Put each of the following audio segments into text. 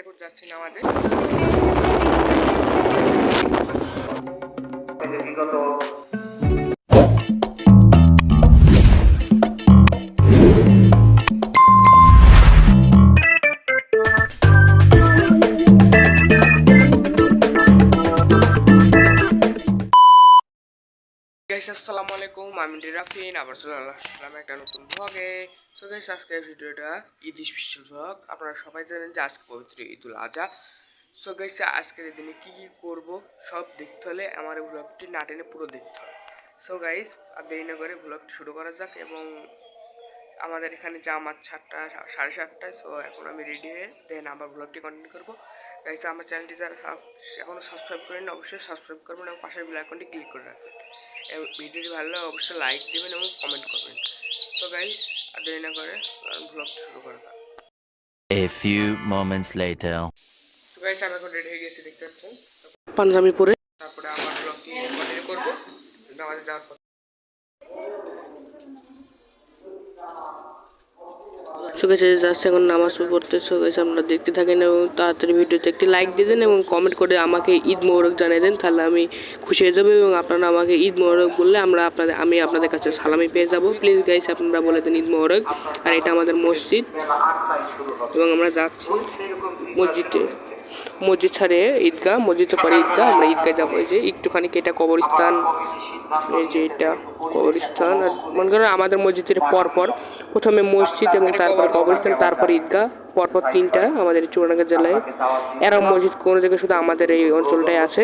করতে যাচ্ছি না আমাদের। আসসালামু আলাইকুম, আমি রাফিন, আবার চলে আসলাম একটা নতুন ভ্লগে সো গাইস আজকের ভিডিওটা ঈদ স্পেশাল ভ্লগ আপনারা সবাই জানেন যে আজকে পবিত্র ঈদুল আজহা। সো গাইস আজকের দিনে কী কী করব, সব দেখতে হলে আমার এই ভ্লগটি না টেনে পুরো দেখতে হবে। সো গাইস আর দেরি না করে ভ্লগটি শুরু করা যাক এবং আমাদের এখানে জামাত সাতটা, সাড়ে সাতটায় সো এখন আমি রেডি হয়ে দেন আবার ভ্লগটি কন্টিনিউ করব। গাইস আমার চ্যানেলটি যারা এখনও সাবস্ক্রাইব করেন অবশ্যই সাবস্ক্রাইব করবেন এবং পাশের বেল আইকনটি ক্লিক করে রাখবেন। ভিডিওটি ভালো লাগে অবশ্যই লাইক দেবেন এবং কমেন্ট করবেন। তো গাইজ আর দেরি না করে ব্লগটা শুরু করা যাক A few moments later. তো গাইস আমি এখন রেডি হয়ে গেছি দেখতে পাচ্ছেন? পাঞ্জাবি পরে তারপরে আমার ব্লগটি কন্টিনিউ করব। আমাদের যাওয়ার সুখেছে যাচ্ছে এখন নামাজ পড়তে সুখেছে আপনারা দেখতে থাকেন এবং তাড়াতাড়ি ভিডিওতে একটি লাইক দিয়ে দেন এবং কমেন্ট করে আমাকে ঈদ মোবারক জানিয়ে দেন, তাহলে আমি খুশি হয়ে যাব এবং আপনারা আমাকে ঈদ মোবারক বললে আমরা আপনাদের, আমি আপনাদের কাছে সালামি পেয়ে যাব। প্লিজ গাইস আপনারা বলে দেন ঈদ মোবারক, আর এটা আমাদের মসজিদ, এবং আমরা যাচ্ছি মসজিদে। মসজিদ ছাড়িয়ে ঈদগাহ মসজিদের পরে ঈদগাহ, আমরা ঈদগাহ যাব যে, একটুখানি এটা কবরস্থান এই যে এটা কবরস্থান, আর মনে করেন আমাদের মসজিদের পর পর প্রথমে মসজিদ এবং তারপর কবরস্থান, তারপর ঈদগাহ, পরপর তিনটা আমাদের চুয়াডাঙ্গা জেলায়। এরকম মসজিদ কোনো জায়গায় শুধু আমাদের এই অঞ্চলটাই আছে।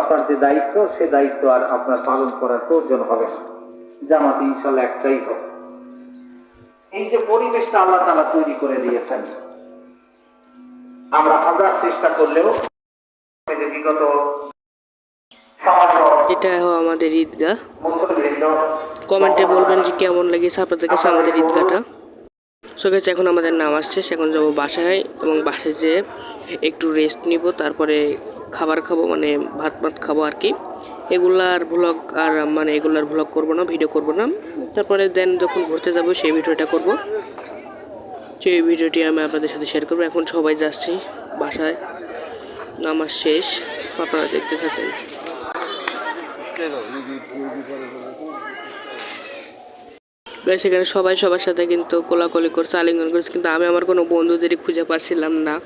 আপনার যে দায়িত্ব, সে দায়িত্ব আর আপনার পালন করার প্রয়োজন হবে না। জামাত ইনশাল্লাহ একটাই হবে এই যে পরিবেশটা আল্লাহ তালা তৈরি করে দিয়েছেন, আমরা হাজার চেষ্টা করলেও বিগত এটা আমাদের ঈদগাহ কমেন্টে বলবেন যে কেমন লেগেছে আপনাদের কাছে আমাদের ঈদগাহটা। সো এখন আমাদের নামাজ শেষ এখন যাব বাসায় এবং বাসায় যেয়ে একটু রেস্ট নিব, তারপরে খাবার খাব মানে ভাত ভাত খাব আর কি। এগুলার ভ্লগ আর মানে এগুলার ভ্লগ করব না ভিডিও করব না। তারপরে দেন যখন ঘুরতে যাব, সেই ভিডিওটা করব। সেই ভিডিওটি আমি আপনাদের সাথে শেয়ার করব। এখন সবাই যাচ্ছি বাসায়। নামাজ শেষ। আপনারা দেখতে থাকেন। গাইস এখানে সবাই সবার সাথে কিন্তু কোলাকলি করছে, আলিঙ্গন করছে, কিন্তু আমি আমার কোনো বন্ধুদেরই খুঁজে পাচ্ছিলাম না।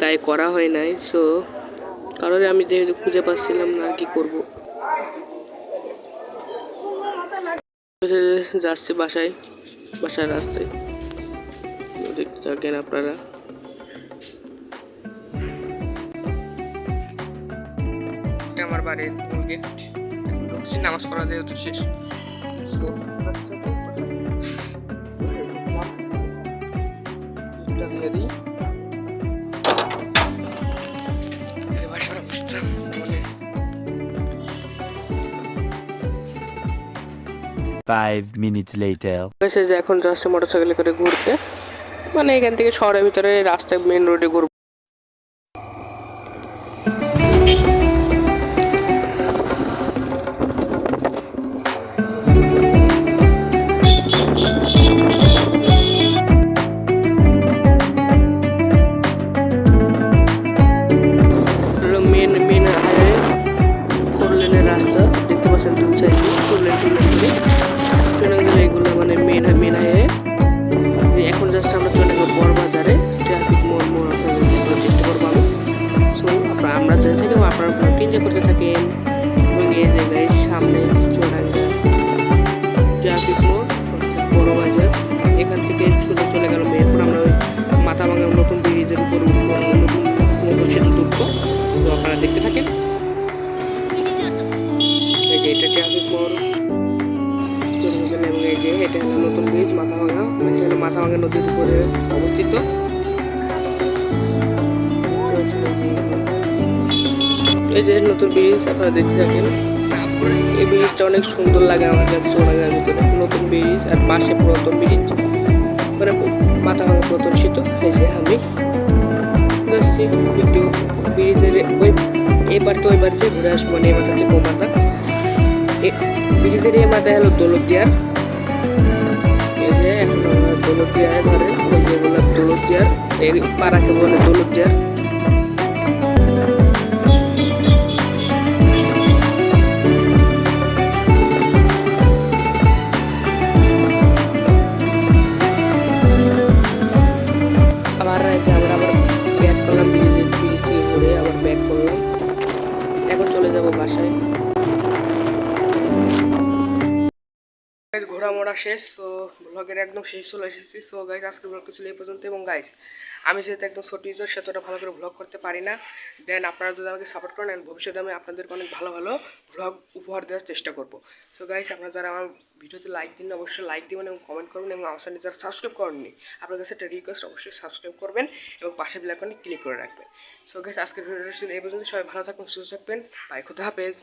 তাই করা হয় নাই। সো কারণে আমি যেহেতু খুঁজে পাচ্ছিলাম না আর কি করব। যাচ্ছি বাসায়, বাসার রাস্তায়। দেখতে থাকেন আপনারা। আমার বাড়ির গেট। নামাজ পড়া যেহেতু শেষ। দিয়ে দিই। Five minutes later. হয়েছে যে এখন যাচ্ছে মোটর সাইকেলে করে ঘুরতে মানে এখান থেকে শহরের ভিতরে রাস্তায় মেন রোডে ঘুরবো মেন মেন রাস্তা, দেখতে পাচ্ছেন দু সাইডে ফোর লেন করে চলে গেলে এগুলো মানে মেন মেন হাইওয়ে এখন জাস্ট আমরা চলে গেলাম বড় বাজারে ট্রাফিক মোড় মোড় চেষ্টা করব আমি সো আমরা যেতে থাকি আপনারা ব্লগটি এনজয় করতে থাকেন। এবং এই জায়গায় সামনে চোরাঙ্গা ট্রাফিক মোড় অর্থাৎ বড় বাজার এখান থেকে সোজা চলে গেল এরপর আমরা যে এটা হলো নতুন ব্রিজ মাথাভাঙা মানে এটা হলো মাথাভাঙা নদীর উপরে অবস্থিত। এই যে নতুন ব্রিজ আপনারা দেখতে থাকেন। এই ব্রিজটা অনেক সুন্দর লাগে আমার কাছে চোরাগার ভিতরে। নতুন ব্রিজ আর পাশে পুরাতন ব্রিজ মানে মাথাভাঙা পুরাতন সেতু এই যে আমি যাচ্ছি একটু ব্রিজের ওই এবার তো ওই যে ঘুরে আসব মানে এবার হচ্ছে গোমাতা। ব্রিজের এই মাথায় হলো এখন আমরা দৌলতদিয়ায় ধরে ওই যে বললাম দৌলতদিয়ার এই পাড়াকে বলে দৌলতদিয়ার। ঘোরা মোড়া শেষ সো ব্লগের একদম শেষ চলে এসেছি। সো গাইজ আজকে ব্লগ ছিল এই পর্যন্ত। এবং গাইজ আমি যেহেতু একদম ছোট ইউজার সেতটা ভালো করে ব্লগ করতে পারি না। দেন আপনারা যদি আমাকে সাপোর্ট করেন ভবিষ্যতে আমি আপনাদেরকে অনেক ভালো ভালো ব্লগ উপহার দেওয়ার চেষ্টা করব। সো গাইজ আপনারা যারা আমার ভিডিওতে লাইক দিন, অবশ্যই লাইক দিবেন এবং কমেন্ট করবেন এবং আমার চ্যানেল যারা সাবস্ক্রাইব করেননি আপনার কাছে একটা রিকোয়েস্ট অবশ্যই সাবস্ক্রাইব করবেন এবং পাশে বেলাকনে ক্লিক করে রাখবেন। সো গাইজ আজকের ভিডিওটা এই পর্যন্ত। সবাই ভালো থাকবেন, সুস্থ থাকবেন। বাই খুদা হাফেজ।